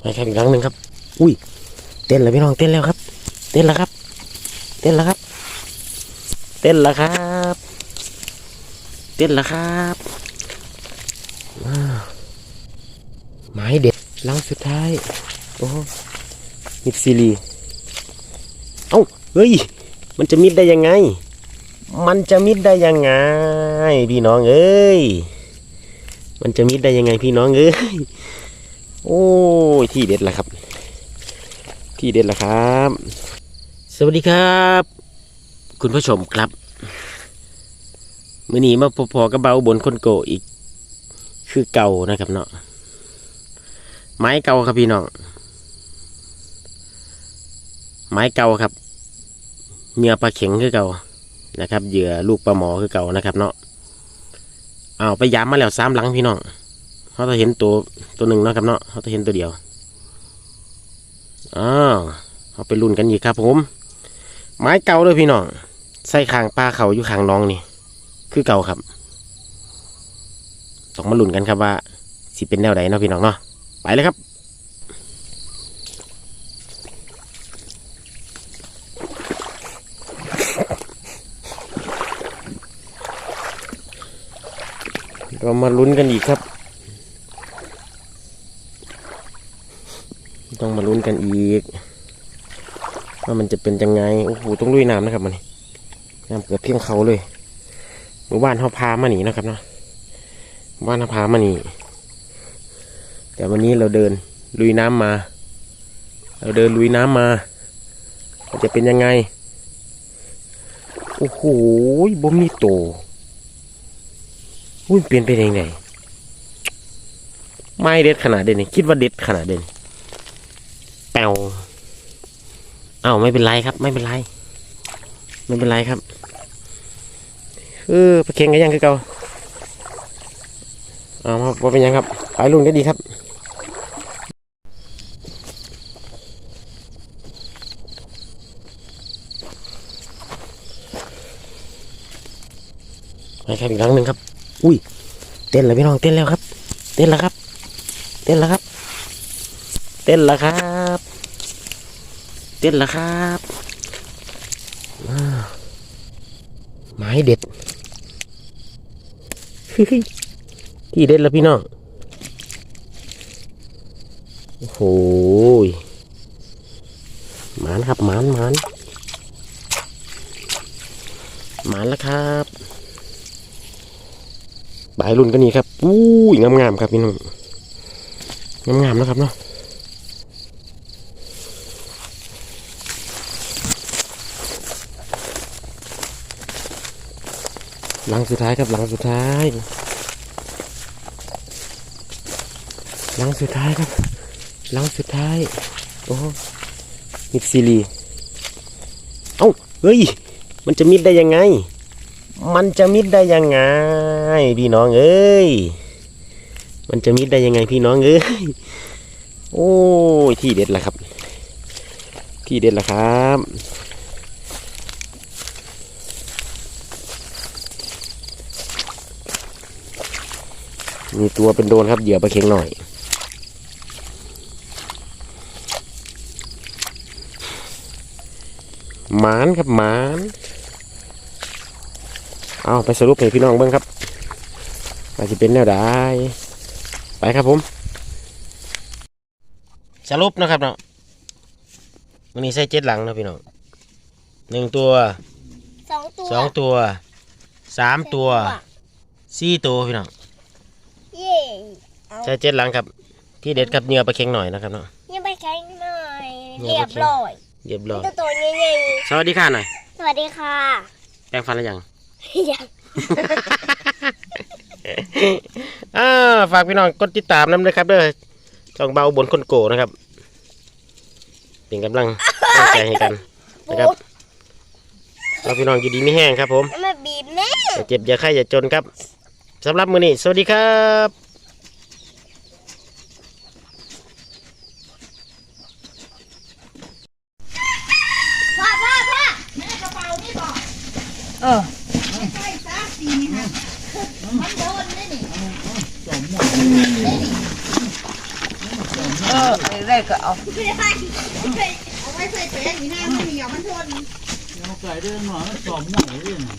ไปครับอีกครั้งหนึ่งครับ อุ้ย เต้นแล้วพี่น้องเต้นแล้วครับ เต้นแล้วครับ เต้นแล้วครับ เต้นแล้วครับ เต้นแล้วครับว้าวไม้เด็ดลังสุดท้าย โอ้มิดซีรีเอ้า เฮ้ย มันจะมิดได้ยังไง มันจะมิดได้ยังไง พี่น้องเอ้ย มันจะมิดได้ยังไงพี่น้องเอ้ย โอ้ ยที่เด็ดละครับ ที่เด็ดละครับ สวัสดีครับ คุณผู้ชมครับ มื่อนี้มาพอๆกับเบาบนคนโกอีก คือเก่านะครับเนาะไม้เก่าครับพี่น้องไม้เก่าครับเหยื่อปลาเข็งคือเก่านะครับ เหยื่อลูกปลาหมอคือเก่านะครับ เนาะเอาไปย้ำมาแล้วสามหลังพี่น้องเขาจะเห็นตัวตัวหนึ่งเนาะครับเนาะเขาจะเห็นตัวเดียว อ้าวเอาไปรุ่นกันอีกครับผม ไม้เก่าเลยพี่น้องใส่คางปลาเขาอยู่คางน้องนี่ คือเก่าครับต้องมาลุ้นกันครับว่าสิเป็นแนวใดเนาะพี่น้องเนาะไปเลยครับเรามาลุ้นกันอีกครับ ต้องมาลุ้นกันอีก ว่ามันจะเป็นยังไง โอ้โห ต้องลุยน้ำนะครับมันน้ำเกือบเพียงเขาเลยหมู่บ้านเขาพามาหนีนะครับเนาะหมู่บ้านเขาพามาหนีแต่วันนี้เราเดินลุยน้ำมา เราเดินลุยน้ำมามันจะเป็นยังไง โอ้โหบ่มีโตอุ้ยเปลี่ยนไปยังไงไม่เด็ดขนาดเด่นคิดว่าเด็ดขนาดเด่น ปวเอ้าไม่เป็นไรครับ ไม่เป็นไร ไม่เป็นไรครับเออปลาเค็งกันยังคือเก่าเอามาว่าเป็นยังครับไปรุ่นก็ดีครับไปครับอีกครั้งหนึ่งครับ อุ้ย เต้นแล้วพี่น้องเต้นแล้วครับ เต้นแล้วครับ เต้นแล้วครับ เต้นแล้วครับ เต้นแล้วครับว้าวไม้เด็ด ที่เด็ดแล้วพี่น้อง โอ้โหยหมานครับหมานหมานหมานแล้วครับบายรุ่นกันนี่ครับ อุ้ยงามๆครับพี่น้อง งามๆนะครับเนาะ หลังสุดท้ายครับหลังสุดท้าย หลังสุดท้ายครับ หลังสุดท้าย โอ้หมิดซีรีเอ้าเฮ้ย มันจะมิดได้ยังไง มันจะมิดได้ยังไง พี่น้องเอ้ย มันจะมิดได้ยังไงพี่น้องเอ้ย โอ้ยที่เด็ดละครับ ที่เด็ดละครับ มีตัวเป็นโดนครับเหยื่อปลาเค็งหน่อย หมานครับหมานเอาไปสรุปให้พี่น้องเบิ้งครับว่าจะเป็นแนวใดไปครับผม สรุปนะครับเนาะวันนี้ใส่เจ็ดหลังนะพี่น้องหนึ่งตัวสองตัวสองตัวสามตัวสี่ตัวพี่น้องเย่เอา ใส่เจ็ดหลังครับ ที่เด็ดกับเหยื่อปลาเค็งหน่อยนะครับเนาะยังไปแข่งหน่อยเงีเรียยบบไปแข่งร้อยเรียบร้อยตัวตัวใหญ่สวัสดีค่ะหน่อยๆสวัสดีค่ะแปรงฟันแล้วยัง ยังอ่าฝากพี่น้องกดติดตามน้ำด้วยครับเด้อช่องเบาบนคนโกนะครับเป็นกำลังกำลังใจให้กันนะครับเราพี่น้องอยู่ดีไม่แห้งครับผมแล้วมาบีบแน่อย่าเจ็บอย่าไข้อย่าจนครับสำหรับมื้อนี้ สวัสดีครับ พ่อพ่อพ่อ เออไอ้ได้ก็เอาไม่ได้เอาไว้ใส่แป้งนี่นะมันเหนียวมันทนเอาไก่ได้หน่อยมันสอบหน่อยด้วยนะ